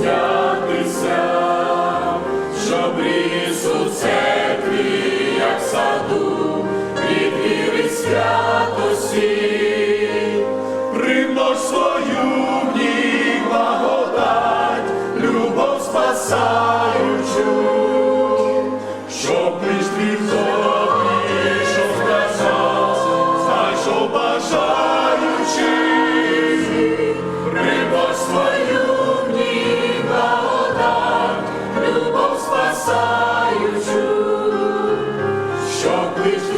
снятися, щоб Ісусе церкві, як саду, від віри святості, примнож свою в благодать, любов спасаючу, щоб між дві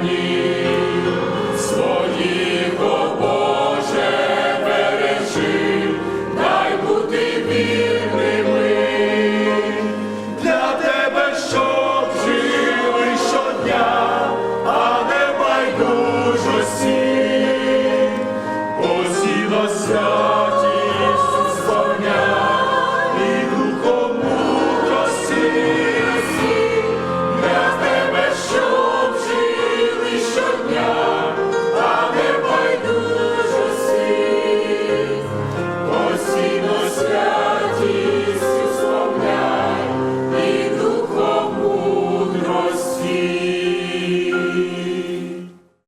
Пані.